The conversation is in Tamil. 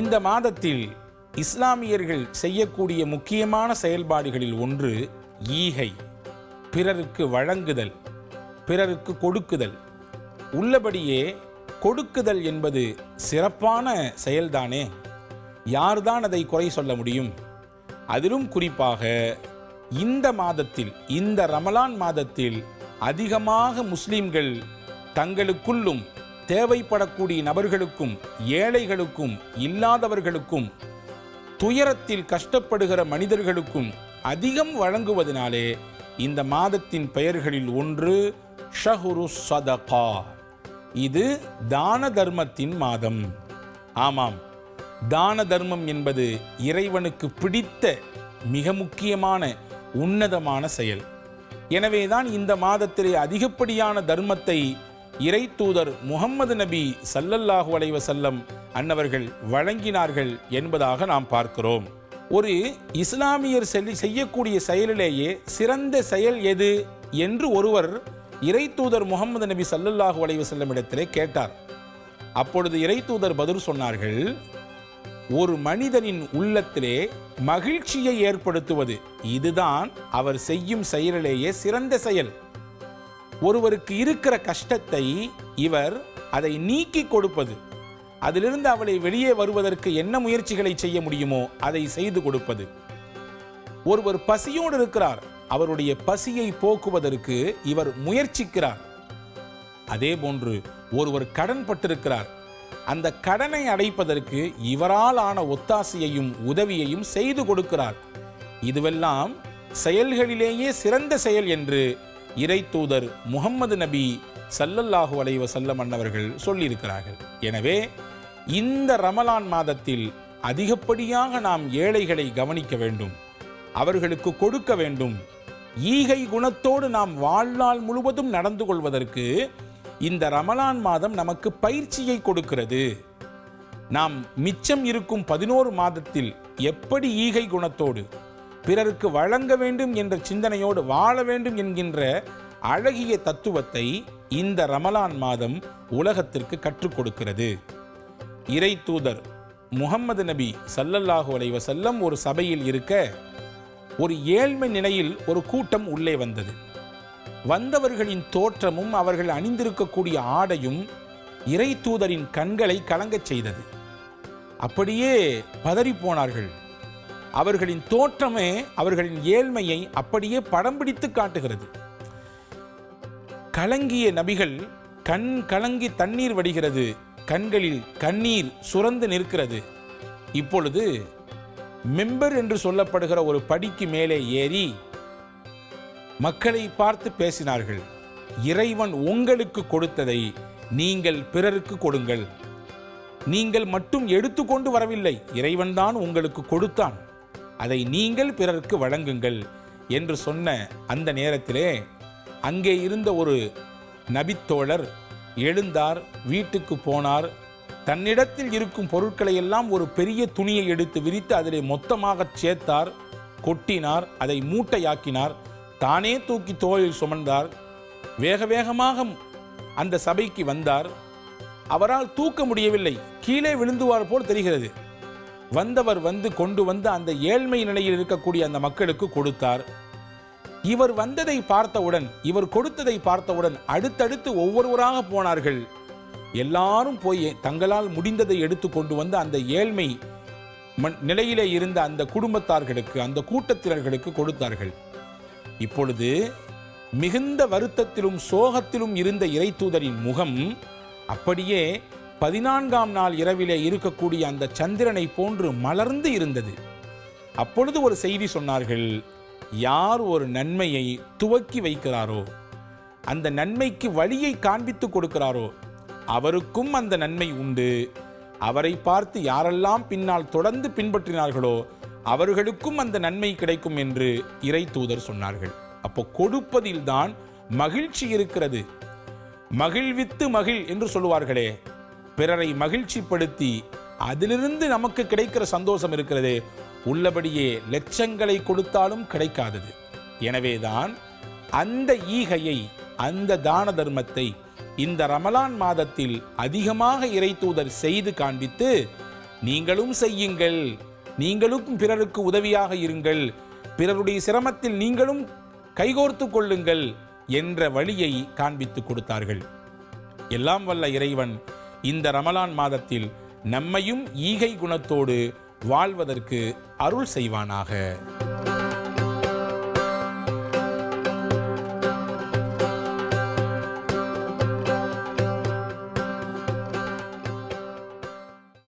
இந்த மாதத்தில் இஸ்லாமியர்கள் செய்யக்கூடிய முக்கியமான செயல்பாடுகளில் ஒன்று ஈகை. பிறருக்கு வழங்குதல் பிறருக்கு கொடுக்குதல். உள்ளபடியே கொடுக்குதல் என்பது சிறப்பான செயல்தானே? யார்தான் அதை குறை சொல்ல முடியும்? அதிலும் குறிப்பாக இந்த மாதத்தில் இந்த ரமலான் மாதத்தில் அதிகமாக முஸ்லிம்கள் தங்களுக்குள்ளும் தேவைப்படக்கூடிய நபர்களுக்கும் ஏழைகளுக்கும் இல்லாதவர்களுக்கும் துயரத்தில் கஷ்டப்படுகிற மனிதர்களுக்கும் அதிகம் வழங்குவதனாலே இந்த மாதத்தின் பெயர்களில் ஒன்று ஷஹுரு சதகா. இது தான தர்மத்தின் மாதம். ஆமாம் தான தர்மம் என்பது இறைவனுக்கு பிடித்த மிக முக்கியமான உன்னதமான செயல். எனவேதான் இந்த மாதத்திலே அதிகப்படியான தர்மத்தை இறை தூதர் முகம்மது நபி சல்லல்லாஹு அலைஹி செல்லம் அன்னவர்கள் வழங்கினார்கள் என்பதாக நாம் பார்க்கிறோம். ஒரு இஸ்லாமியர் செய்யக்கூடிய செயலிலேயே சிறந்த செயல் எது என்று ஒருவர் இறை தூதர் முகமது நபி சல்லல்லாஹு அலைஹி செல்லம் இடத்திலே கேட்டார். அப்பொழுது இறை தூதர் பதில் சொன்னார்கள் ஒரு மனிதனின் உள்ளத்திலே மகிழ்ச்சியை ஏற்படுத்துவது இதுதான் அவர் செய்யும் செயலிலேயே சிறந்த செயல். ஒருவருக்கு இருக்கிற கஷ்டத்தை இவர் அதை நீக்கி கொடுப்பது. அதிலிருந்து அவளை வெளியே வருவதற்கு என்ன முயற்சிகளை செய்ய முடியுமோ அதை செய்து கொடுப்பது. ஒருவர் பசியோடு இருக்கிறார். அவருடைய பசியை போக்குவதற்கு இவர் முயற்சிக்கிறார். அதே போன்று ஒருவர் கடன் பட்டிருக்கிறார். அந்த கடனை அடைப்பதற்கு இவரால் ஆன ஒத்தாசையையும் உதவியையும் செய்து கொடுக்கிறார். இதுவெல்லாம் செயல்களிலேயே சிறந்த செயல் என்று இறை தூதர் முகம்மது நபி சல்லல்லாஹு அலைவ செல்ல மன்னவர்கள் சொல்லியிருக்கிறார்கள். எனவே இந்த ரமலான் மாதத்தில் அதிகப்படியாக நாம் ஏழைகளை கவனிக்க வேண்டும். அவர்களுக்கு கொடுக்க வேண்டும். ஈகை குணத்தோடு நாம் வாழ்நாள் முழுவதும் நடந்து கொள்வதற்கு இந்த ரமலான் மாதம் நமக்கு பயிற்சியை கொடுக்கிறது. நாம் மிச்சம் இருக்கும் பதினோரு மாதத்தில் எப்படி ஈகை குணத்தோடு பிறருக்கு வழங்க வேண்டும் என்ற சிந்தனையோடு வாழ வேண்டும் என்கின்ற அழகிய தத்துவத்தை இந்த ரமலான் மாதம் உலகத்திற்கு கற்றுக் கொடுக்கிறது. இறை தூதர் முகம்மது நபி சல்லல்லாஹு செல்லம் ஒரு சபையில் இருக்க ஒரு ஏழ்மை நிலையில் ஒரு கூட்டம் உள்ளே வந்தது. வந்தவர்களின் தோற்றமும் அவர்கள் அணிந்திருக்கக்கூடிய ஆடையும் இறை தூதரின் கண்களை கலங்கச் செய்தது. அப்படியே பதறிப்போனார்கள் அவர்களின் தோற்றமே அவர்களின் ஏழ்மையை அப்படியே படம் பிடித்து காட்டுகிறது. கலங்கிய நபிகள் கண் கலங்கி தண்ணீர் வடிகிறது. கண்களில் கண்ணீர் சுரந்து நிற்கிறது. இப்பொழுது மெம்பர் என்று சொல்லப்படுகிற ஒரு படிக்கு மேலே ஏறி மக்களை பார்த்து பேசினார்கள். இறைவன் உங்களுக்கு கொடுத்ததை நீங்கள் பிறருக்கு கொடுங்கள். நீங்கள் மட்டும் எடுத்துக்கொண்டு வரவில்லை. இறைவன்தான் உங்களுக்கு கொடுத்தான். அதை நீங்கள் பிறருக்கு வழங்குங்கள் என்று சொன்ன அந்த நேரத்திலே அங்கே இருந்த ஒரு நபித்தோழர் எழுந்தார் வீட்டுக்கு போனார். தன்னிடத்தில் இருக்கும் பொருட்களை எல்லாம் ஒரு பெரிய துணியை எடுத்து விரித்து அதிலே மொத்தமாக சேர்த்தார் கொட்டினார் அதை மூட்டையாக்கினார். தானே தூக்கி தோளில் சுமந்தார். வேக வேகமாக அந்த சபைக்கு வந்தார். அவரால் தூக்க முடியவில்லை. கீழே விழுந்துவார் போல் தெரிகிறது. வந்தவர் வந்து கொண்டு வந்து அந்த ஏழ்மை நிலையில் இருக்கக்கூடிய அந்த மக்களுக்கு கொடுத்தார். இவர் வந்ததை பார்த்தவுடன் இவர் கொடுத்ததை பார்த்தவுடன் அடுத்தடுத்து ஒவ்வொருவராக போனார்கள். எல்லாரும் போய் தங்களால் முடிந்ததை எடுத்து கொண்டு வந்து அந்த ஏழ்மை மண்- நிலையிலே இருந்த அந்த குடும்பத்தார்களுக்கு அந்த கூட்டத்தினர்களுக்கு கொடுத்தார்கள். இப்பொழுது மிகுந்த வருத்தத்திலும் சோகத்திலும் இருந்த இறைத்தூதரின் முகம் அப்படியே பதினான்காம் நாள் இரவிலே இருக்கக்கூடிய அந்த சந்திரனை போன்று மலர்ந்து இருந்தது. அப்பொழுது ஒரு செய்தி சொன்னார்கள் யார் ஒரு நன்மையை துவக்கி வைக்கிறாரோ அந்த நன்மைக்கு வழியை காண்பித்து கொடுக்கிறாரோ அவருக்கும் அந்த நன்மை உண்டு. அவரை பார்த்து யாரெல்லாம் பின்னால் தொடர்ந்து பின்பற்றினார்களோ அவர்களுக்கும் அந்த நன்மை கிடைக்கும் என்று இறை தூதர் சொன்னார்கள். அப்போ கொடுப்பதில்தான் மகிழ்ச்சி இருக்கிறது. மகிழ்வித்து மகிழ் என்று சொல்லுவார்களே பிறரை மகிழ்ச்சிப்படுத்தி அதிலிருந்து நமக்கு கிடைக்கிற சந்தோஷம் இருக்கிறது உள்ளபடியே லட்சங்களை கொடுத்தாலும் கிடைக்காதது. எனவேதான் அந்த ஈகையை அந்த தான தர்மத்தை இந்த ரமலான் மாதத்தில் அதிகமாக இறைத்தூதர் செய்து காண்பித்து நீங்களும் செய்யுங்கள். நீங்களும் பிறருக்கு உதவியாக இருங்கள். பிறருடைய சிரமத்தில் நீங்களும் கைகோர்த்து கொள்ளுங்கள் என்ற வழியை காண்பித்து கொடுத்தார்கள். எல்லாம் வல்ல இறைவன் இந்த ரமலான் மாதத்தில் நம்மையும் ஈகை குணத்தோடு வாழ்வதற்கு அருள் செய்வானாக.